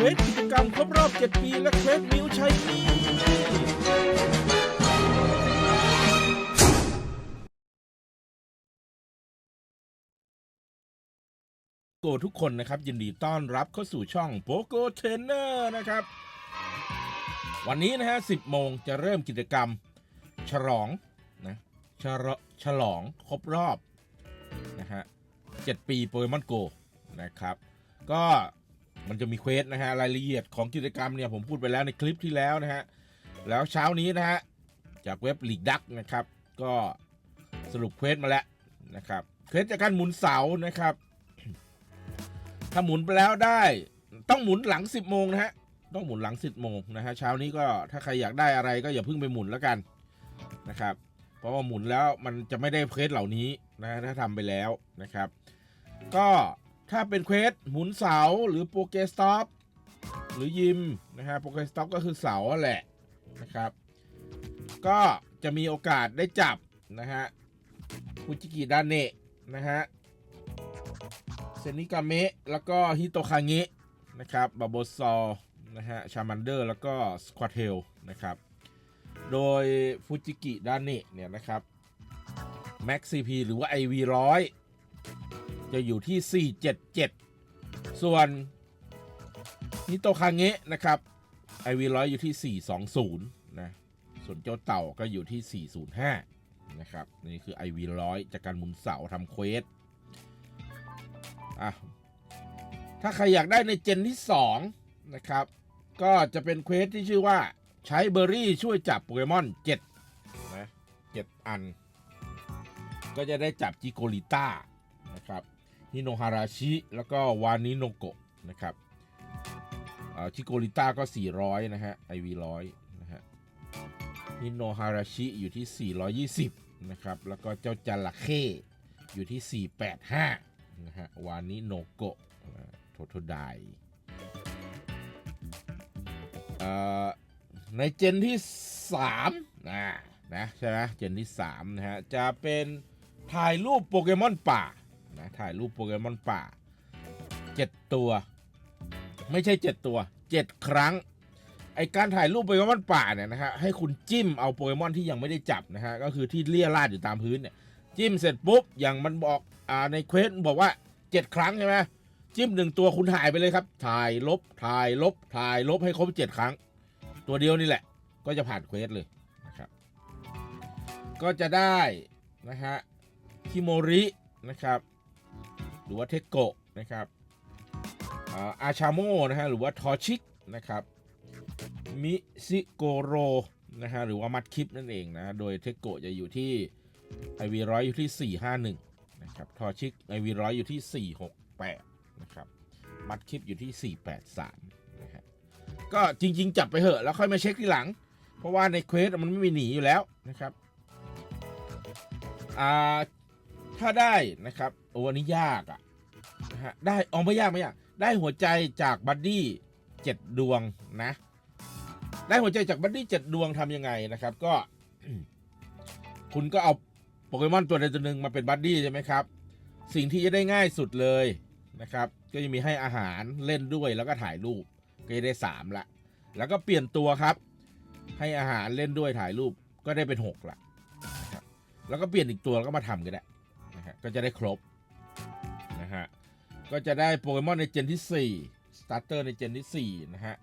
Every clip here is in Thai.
ควสกิจกรรมครบรอบ 7 ปี และเควสมิวชัยนีโกทุกคนนะครับยินดีต้อนรับเข้าสู่ช่องโปโกเทรนเนอร์นะครับ วันนี้นะฮะ 10 โมงจะเริ่มกิจกรรม ฉลองนะฉลฉลองครบรอบนะฮะ 7 ปีโปเกมอนโกนะครับ ก็ มันจะมีเควสนะฮะรายละเอียดของกิจกรรมเนี่ยผมพูดไปแล้วในคลิปที่แล้วนะฮะแล้วเช้านี้นะฮะจากเว็บลีกดักนะครับ ก็สรุปเควสมาแล้วนะครับเควสจากการหมุนเสานะครับ ถ้าหมุนไปแล้วได้ต้องหมุนหลัง 10โมงนะฮะต้องหมุนหลัง 10โมงนะฮะเช้านี้ก็ถ้าใครอยากได้อะไรก็อย่าเพิ่งไปหมุนแล้วกันนะครับ เพราะว่าหมุนแล้วมันจะไม่ได้เควสเหล่านี้นะถ้าทำไปแล้วนะครับ ก็ ถ้าเป็นเควสหมุนเสาหรือโปรเกสต็อปหรือยิมนะฮะโปรเกสต็อปก็คือเสาแหละนะครับ ก็จะมีโอกาสได้จับนะฮะฟูจิกิดาเนะนะฮะเซนิกาเมะแล้วก็ฮิโตคาเงะนะครับบาโบซอนะฮะชามันเดอร์แล้วก็สควอเทลนะครับ โดยฟูจิกิดาเนะเนี่ยนะครับ Max CP หรือว่า IV ร้อย จะอยู่ที่ 477 ส่วนนิโตคาเงะนะครับ IV ร้อยอยู่ที่ 420 นะ ส่วนเจ้าเต่าก็อยู่ที่ 405 นะครับ นี่คือ IV ร้อยจากการหมุนเสาทำเควสอะถ้าใครอยากได้ในเจนที่ 2 นะครับ ก็จะเป็นเควสที่ชื่อว่าใช้เบอร์รี่ช่วยจับโปเกมอน7นะ7อัน ก็จะได้จับจิโกริต้านะครับ ฮิโนฮาราชิ แล้วก็วานิโนโกะนะครับอ่าจิโกริต้าก็ 400 นะฮะ IV ร้อยนะฮะฮิโนฮาราชิอยู่ที่ 420 นะครับ แล้วก็เจ้าจระเข้อยู่ที่ 485 นะฮะ วานิโนโกะโทโทไดอ่าในเจนที่ 3 นะ นะ ใช่ไหมเจนที่ 3 นะฮะ จะเป็นถ่ายรูปโปเกมอนป่า นะ ถ่ายรูปโปเกมอนป่า 7 ตัว ไม่ใช่ 7 ตัว 7 ครั้ง ไอการถ่ายรูปโปเกมอนป่าเนี่ยนะฮะให้คุณจิ้มเอาโปเกมอนที่ยังไม่ได้จับนะฮะก็คือที่เลี่ยราดอยู่ตามพื้นเนี่ยจิ้มเสร็จปุ๊บอย่างมันบอกอ่าในเควสบอกว่า 7 ครั้งใช่ไหมจิ้มหนึ่งตัวคุณถ่ายไปเลยครับ ถ่ายลบ ถ่ายลบ ถ่ายลบให้ครบ 7 ครั้ง ตัวเดียวนี่แหละ ก็จะผ่านเควสเลยนะครับ ก็จะได้นะฮะคิโมรินะครับ หรือว่าเทโกะนะครับอาอาชาโมนะฮะหรือว่าทอชิกนะครับมิซิโกโรนะฮะหรือว่ามัดคิปนั่นเองนะโดยเทโกะจะอยู่ที่ไอวีร้อยอยู่ที่ 451นะครับทอชิกไอวีร้อยอยู่ที่ 468นะครับมัดคิปอยู่ที่ 483นะฮะก็จริง ๆ จับไปเหอะแล้วค่อยมาเช็คทีหลัง เพราะว่าในเควสมันไม่มีหนีอยู่แล้วนะครับอ่า ถ้าได้นะครับโอ้อันนี้ยากอะ่ะนะฮะได้เอาไม่ยากไม่ยากได้หัวใจจากบัดดี้เจ็ดดวงนะ ได้หัวใจจากบัดดี้เจ็ดดวงทำยังไงนะครับ ก็ คุณก็เอาโปเกมอนตัวใดตัวหนึ่งมาเป็นบัดดี้ใช่ไหมครับ สิ่งที่จะได้ง่ายสุดเลยนะครับ ก็จะมีให้อาหารเล่นด้วยแล้วก็ถ่ายรูปก็จะได้สามละ แล้วก็เปลี่ยนตัวครับ ให้อาหารเล่นด้วยถ่ายรูปก็ได้เป็นหกละนะครับแล้วก็เปลี่ยนอีกตัวแล้วก็มาทำก็ได้นะ ฮะก็จะได้ครบนะฮะก็จะได้โปเกมอนในเจนที่4สตาร์เตอร์ในเจนที่ 4 นะฮะ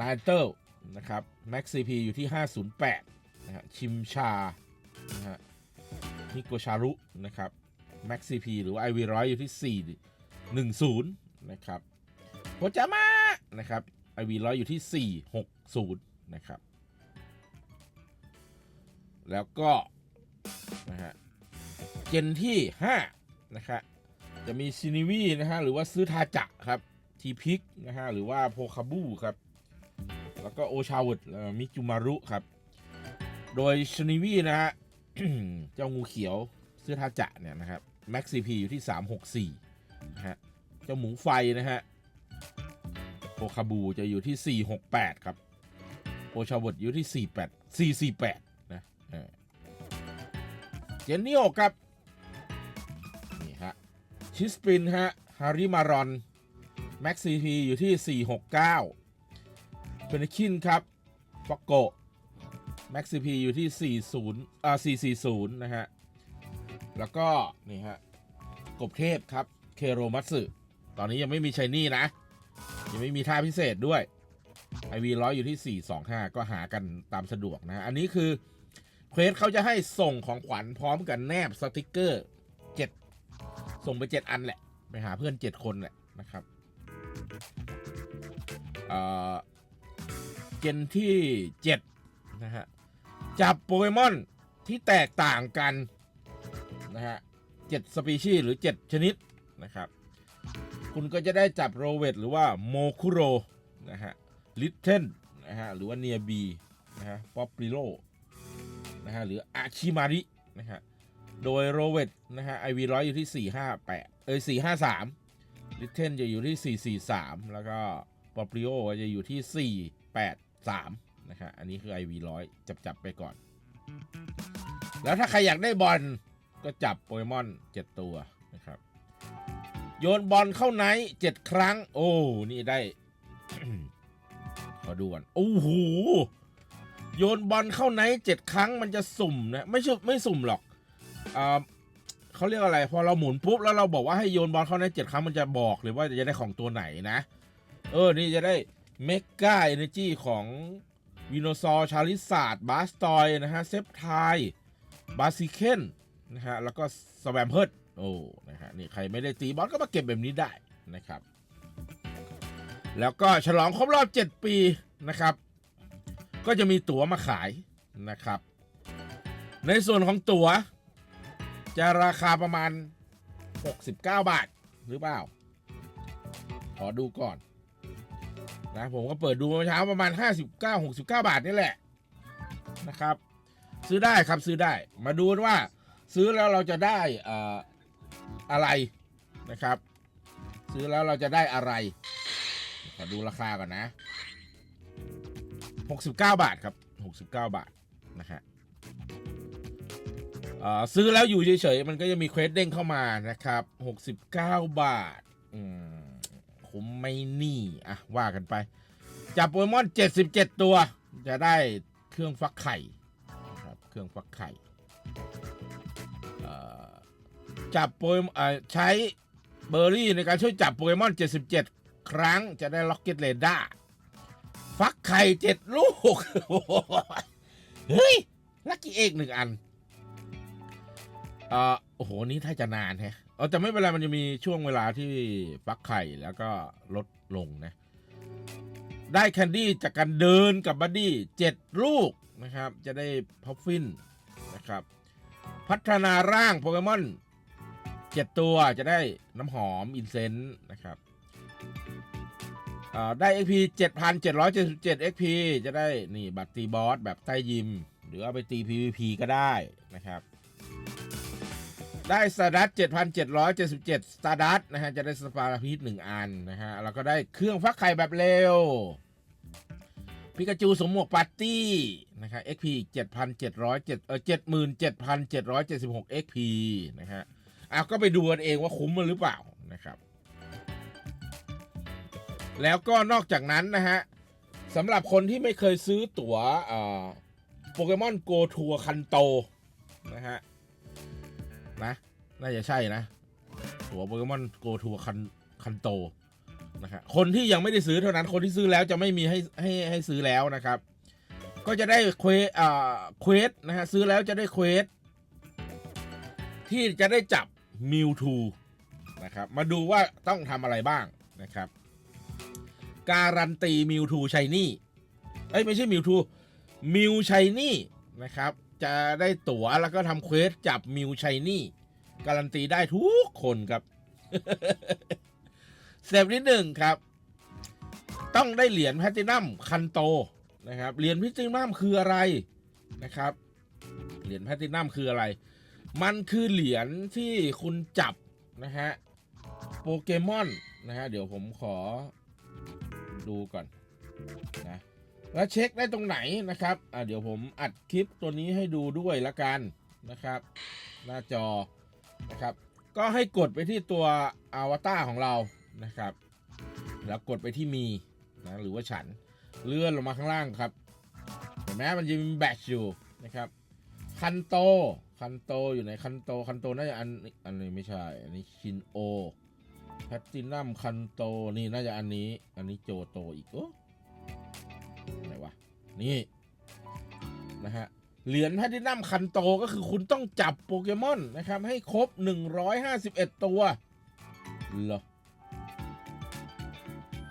นายเติลนะครับแม็กซีพีอยู่ที่ 508 นะฮะชิมชานะฮะนิโกชารุนะครับแม็กซีพีหรือไอวีร้อยอยู่ที่ 410 นะครับโคจามานะครับไอวีร้อยอยู่ที่ 460 นะครับ แล้วก็ เจนที่ 5 นะครับจะมีซินิวีนะฮะหรือว่าซื้อทาจะครับทีพิกนะฮะหรือว่าโพคาบูครับ แล้วก็โอชาวดมิจูมารุครับ โดยซินิวีนะฮะเจ้างูเขียวซื้อทาจะเนี่ยนะครับแม็กซีพีอยู่ที่ 364นะฮะเจ้าหมูไฟนะฮะโอคาบูจะอยู่ที่ 468 ครับโอชาวดอยู่ที่ 48 448นะเออเจนนิโอครับ ชิสปินฮะฮาริมารอน Max CP อยู่ที่ 469เฟนคินครับฟอกโก Max CP อยู่ที่ 40อ่า440 นะฮะ แล้วก็นี่ฮะกบเทพครับ เคโรมัตสึตอนนี้ยังไม่มีชัยนี่นะ ยังไม่มีท่าพิเศษด้วย IV ร้อยอยู่ที่ 425 ก็หากันตามสะดวกนะ อันนี้คือเควสเขาจะให้ส่งของขวัญพร้อมกันแนบสติกเกอร์ ส่งไป7อันแหละ ไปหาเพื่อน7คนแหละนะครับเอ่อเจนที่7นะฮะจับโปเกมอนที่แตกต่างกันนะฮะเจ็ดสปีชีส์หรือ7ชนิดนะครับ คุณก็จะได้จับโรเวตหรือว่าโมคุโรนะฮะลิทเทนนะฮะหรือว่าเนียบีนะฮะป๊อปปิโลนะฮะหรืออาชิมารินะฮะ โดยโรเวตนะฮะไอวีร้อยอยู่ที่ 458 เอ้ย 453 ลิเทนจะอยู่ที่ 443 แล้วก็ปอปปิโลจะอยู่ที่ 483 นะฮะอันนี้คือ IV ร้อยจับจับไปก่อน แล้วถ้าใครอยากได้บอลก็จับโปเกมอน 7 ตัวนะครับ โยนบอลเข้าไนท์เจ็ดครั้ง โอ้ นี่ได้ ขอดูก่อน โอ้โห โยนบอลเข้าไนท์เจ็ดครั้งมันจะสุ่มนะ ไม่ใช่ไม่สุ่มหรอก เขาเรียกอะไร พอเราหมุนปุ๊บแล้วเราบอกว่าให้โยนบอลเข้าไนเจ็ดครั้งมันจะบอกเลยว่าจะได้ของตัวไหนนะ เออ นี่จะได้เมกาเอเนจีของวิโนซอร์ชาลิสาดบาสตอยนะฮะเซฟไทบาซิเคนนะฮะแล้วก็สแวมเพิร์ดโอ้นะฮะนี่ใครไม่ได้ตีบอลก็มาเก็บแบบนี้ได้นะครับ แล้วก็ฉลองครบรอบ 7 ปีนะครับ ก็จะมีตั๋วมาขายนะครับ ในส่วนของตั๋ว จะราคาประมาณ 69 บาทหรือเปล่า ขอดูก่อน นะผมก็เปิดดูเมื่อเช้าประมาณ 59 69 บาทนี่แหละนะครับ ซื้อได้ครับซื้อได้มาดูว่าซื้อแล้วเราจะได้เอ่อะไรนะครับ ซื้อแล้วเราจะได้อะไร ขอดูราคาก่อนนะ 69 บาทครับ 69 บาทนะฮะ ซื้อแล้วอยู่เฉยๆ มันก็จะมีเควสเด้งเข้ามานะครับ 69 บาทอืมคุ้มไม่นี่อะว่ากันไป จับโปเกมอน 77 ตัว จะได้เครื่องฟักไข่ครับเครื่องฟักไข่จับโปเกมอนใช้เบอร์รี่ในการช่วยจับโปเกมอน 77 ครั้งจะได้ล็อกเก็ตเรดาร์ฟักไข่ 7 ลูก เฮ้ย ลักกี้เอกหนึ่งอัน เอ่อโอ้โหนี้ถ้าจะนานแฮะเออแต่ไม่เป็นไรมันจะมีช่วงเวลาที่ฟักไข่แล้วก็ลดลงนะ ได้แคนดี้จากการเดินกับบัดดี้เจ็ดลูกนะครับ จะได้พัฟฟินนะครับ พัฒนาร่างโปเกมอนเจ็ดตัวจะได้น้ำหอมอินเซนต์นะครับอ่าได้ XP 7,777 XP จะได้นี่บัตรตีบอสแบบใต้ยิม หรือเอาไปตี PVP ก็ได้นะครับ ได้สตาร์ดัต7,777สตาร์ดัตนะฮะ จะได้สปาร์พีทหนึ่งอันนะฮะ แล้วก็ได้เครื่องฟักไข่แบบเร็ว พิกาจูสมหมวกปาร์ตี้นะครับ XP อีก7,707เออ77,776 XP นะฮะอะก็ไปดูกันเองว่าคุ้มมันหรือเปล่านะครับ แล้วก็นอกจากนั้นนะฮะสำหรับคนที่ไม่เคยซื้อตั๋วโปเกมอนโกทัวคันโตนะฮะ นะ น่าจะใช่นะ ตัวโปเกมอนโกทัวคันคันโตนะฮะคนที่ยังไม่ได้ซื้อเท่านั้นคนที่ซื้อแล้วจะไม่มีให้ให้ให้ซื้อแล้วนะครับ ก็จะได้เควสอ่าเควสนะฮะซื้อแล้วจะได้เควสที่จะได้จับมิวทูนะครับมาดูว่าต้องทำอะไรบ้างนะครับ การันตีมิวทูชัยนี่เอ้ยไม่ใช่มิวทูมิวชัยนี่นะครับ จะได้ตั๋วแล้วก็ทำเควสจับมิวชัยนี่การันตีได้ทุกคนครับสเต็ปที่หนึ่งครับ ต้องได้เหรียญแพตินัมคันโตนะครับเหรียญแพตินัมคืออะไรนะครับ เหรียญแพตินัมคืออะไร มันคือเหรียญที่คุณจับนะฮะโปเกมอนนะฮะเดี๋ยวผมขอดูก่อนนะ แล้วเช็คได้ตรงไหนนะครับอะเดี๋ยวผมอัดคลิปตัวนี้ให้ดูด้วยละกันนะครับ หน้าจอนะครับ ก็ให้กดไปที่ตัวอวตารของเรานะครับ แล้วกดไปที่มีนะหรือว่าฉันเลื่อนลงมาข้างล่างครับเห็นไหมมันจะมีแบตอยู่นะครับคันโตคันโตอยู่ในคันโตคันโตน่าจะอันอันนี้ไม่ใช่ อันนี้ชินโอแพตตินัมคันโตนี่น่าจะอันนี้ อันนี้โจโตอีกโอ้ นี่นะฮะเหรียญแพตตินัมคันโตก็คือคุณต้องจับโปเกมอนนะครับ ให้ครบ 151 ตัวเหรอ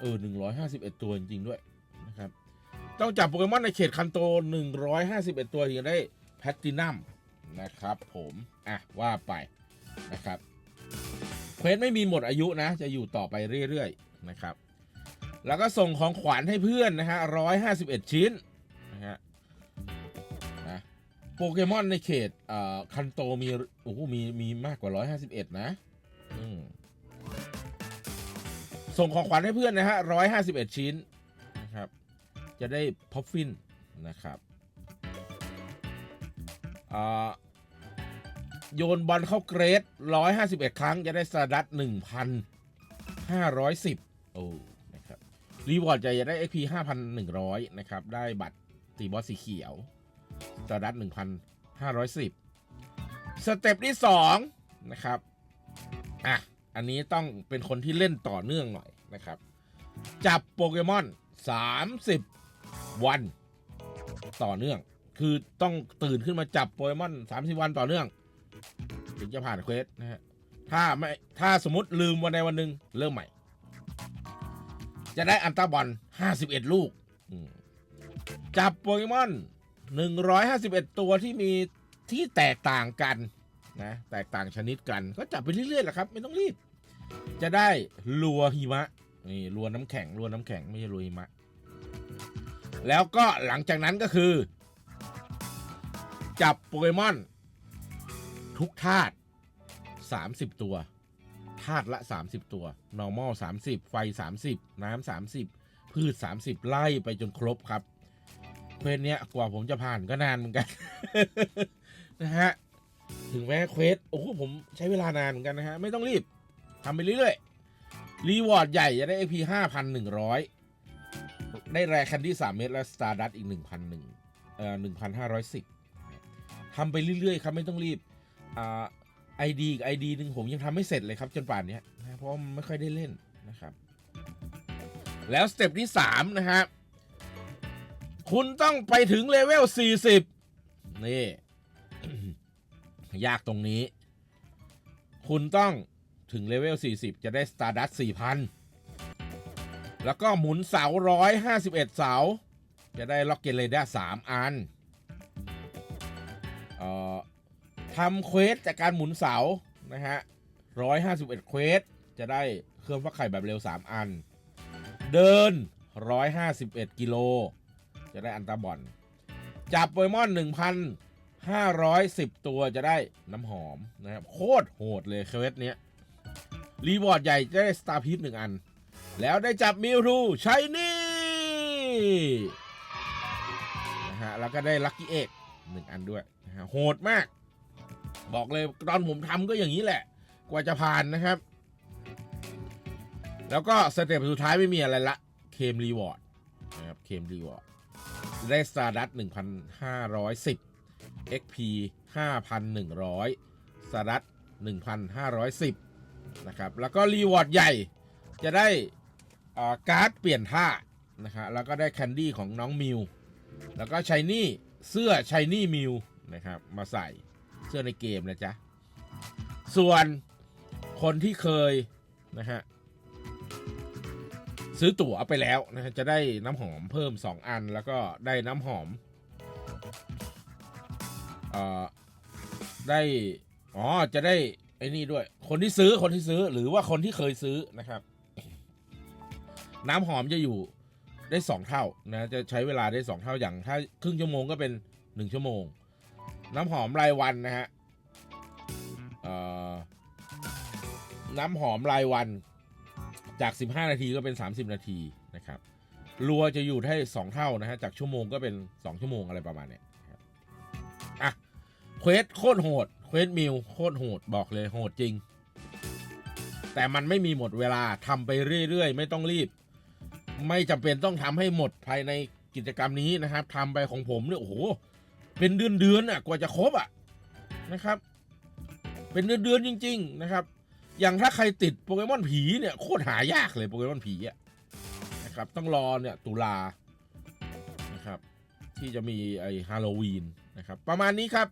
เออ 151 ตัวจริงๆด้วยนะครับ ต้องจับโปเกมอนในเขตคันโต 151 ตัวถึงจะได้แพตตินัมนะครับผมอะว่าไปนะครับเควสไม่มีหมดอายุนะ จะอยู่ต่อไปเรื่อยๆนะครับ แล้วก็ส่งของขวัญให้เพื่อนนะฮะ151ชิ้นนะฮะน โปเกมอนในเขตเอ่อคันโตมีโอ้โหมีมีมากกว่า 151 นะอืมส่งของขวัญให้เพื่อนนะฮะ 151 ชิ้นนะครับ จะได้พัฟฟินนะครับอ่าโยนบอลเข้าเกรด 151 ครั้งจะได้สตาร์ดัต1,510 โอ้ นะครับ รีวอร์ดจะได้ XP 5,100 นะครับ ได้บัตรตีบอสสีเขียว สตร์ดัต1,510 สเต็ปที่ 2 นะครับ อะ อันนี้ต้องเป็นคนที่เล่นต่อเนื่องหน่อยนะครับ จับโปเกมอน 30 วัน ต่อเนื่อง คือต้องตื่นขึ้นมาจับโปเกมอน 30 วันต่อเนื่อง ถึงจะผ่านเควสนะฮะ ถ้าไม่ ถ้าสมมติลืมวันใดวันหนึ่งเริ่มใหม่ จะได้อันตาบอล 51 ลูกอืมจับโปเกมอน 151 ตัวที่มีที่แตกต่างกันนะแตกต่างชนิดกัน ก็จับไปเรื่อยๆแหละครับ ไม่ต้องรีบ จะได้ลัวหิมะนี่รัวน้ำแข็งรัวน้ำแข็งไม่ใช่รัวหิมะ แล้วก็หลังจากนั้นก็คือ จับโปเกมอน ทุกธาตุ30 ตัวธาตุละ 30 ตัว normal 30 ไฟ 30 น้ำ30 พืช 30 ไล่ไปจนครบครับ เควสเนี้ยกว่าผมจะผ่านก็นานเหมือนกัน นะฮะถึงแม้เควสโอ้โหผมใช้เวลานานเหมือนกันนะฮะ ไม่ต้องรีบทำไปเรื่อยๆ รีวอร์ดใหญ่จะได้ AP 5,100 ได้แรคันที่ 3 เม็ดและสตาร์ดัตอีก 1,001เอ่อ1,510ทำไปเรื่อยๆ ครับ ไม่ต้องรีบอ่าไอดีกับไอดีหนึ่งผมยังทำไม่เสร็จเลยครับ จนป่านนี้นะเพราะไม่ค่อยได้เล่นนะครับ แล้วสเต็ปที่ 3 นะฮะ คุณต้องไปถึงเลเวล 40 นี่ ยากตรงนี้ คุณต้องถึงเลเวล 40 จะได้ Stardust 4,000 แล้วก็หมุนเสา 151 เสา จะได้ล็อกเกนเรดาร์3อันออทำเควสจากการหมุนเสา นะฮะ 151 เควส จะได้เครื่องฟักไข่แบบเร็ว 3 อัน เดิน 151 กิโล จะได้อันตาบอน จับโปเกมอน1,510 ตัวจะได้น้ำหอมนะครับ โคตรโหดเลยเควสเนี้ย รีวอร์ดใหญ่จะได้สตาร์พีทหนึ่งอัน แล้วได้จับมิวทูใช้นี่นะฮะแล้วก็ได้ลัคกี้เอกหนึ่งอันด้วยนะฮะโหดมาก บอกเลยตอนผมทำก็อย่างนี้แหละ กว่าจะผ่านนะครับ แล้วก็สเต็ปสุดท้ายไม่มีอะไรละเคมรีวอร์ดนะครับเคมรีวอร์ด ได้สตาร์ดัต1,510 XP 5,100สตาร์ดัต1,510 นะครับ แล้วก็รีวอร์ดใหญ่จะได้อ่าการ์ดเปลี่ยนท่านะครับแล้วก็ได้แคนดี้ของน้องมิว แล้วก็ชายนี่เสื้อชายนี่มิวนะครับมาใส่เสื้อในเกมนะจ๊ะ ส่วนคนที่เคยนะฮะ ซื้อตั๋วไปแล้วนะฮะจะได้น้ำหอมเพิ่ม 2 อัน แล้วก็ได้น้ำหอมเอ่อได้อ๋อจะได้ไอ้นี่ด้วย คนที่ซื้อคนที่ซื้อหรือว่าคนที่เคยซื้อนะครับ น้ำหอมจะอยู่ได้สองเท่านะจะใช้เวลาได้สองเท่าอย่างถ้าครึ่งชั่วโมงก็เป็นหนึ่งชั่วโมง น้ำหอมรายวันนะฮะเอ่อน้ำหอมรายวัน จาก 15 นาทีก็เป็น 30 นาทีนะครับรัวจะอยู่ได้ 2 เท่านะฮะจากชั่วโมงก็เป็น 2 ชั่วโมงอะไรประมาณเนี้ยอะเควสโคตรโหดเควสมิวโคตรโหดบอกเลยโหดจริง แต่มันไม่มีหมดเวลาทำไปเรื่อยๆ ไม่ต้องรีบ ไม่จำเป็นต้องทำให้หมดภายในกิจกรรมนี้นะครับทำไปของผมเนี่ยโอ้โหเป็นเดือนเดือนอะกว่าจะครบอะนะครับ เป็นเดือนเดือนๆจริง ๆ นะครับ อย่างถ้าใครติดโปเกมอนผีเนี่ยโคตรหายากเลยโปเกมอนผีอะนะครับต้องรอเนี่ยตุลานะครับที่จะมีไอ้ฮาโลวีนนะครับประมาณนี้ครับ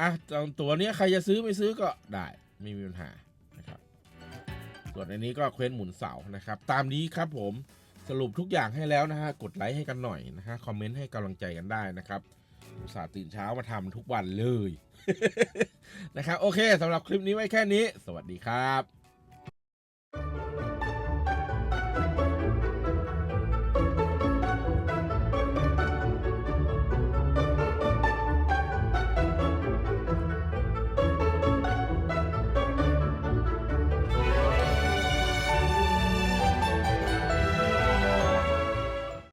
อะตัวเนี้ยใครจะซื้อไม่ซื้อก็ได้ไม่มีปัญหานะครับส่วนอันนี้ก็เคว้นหมุนเสานะครับ ตามนี้ครับผมสรุปทุกอย่างให้แล้วนะฮะกดไลค์ให้กันหน่อยนะฮะคอมเมนต์ให้กำลังใจกันได้นะครับ อุตส่าห์ตื่นเช้ามาทำทุกวันเลย นะครับ โอเคสำหรับคลิปนี้ไว้แค่นี้ สวัสดีครับ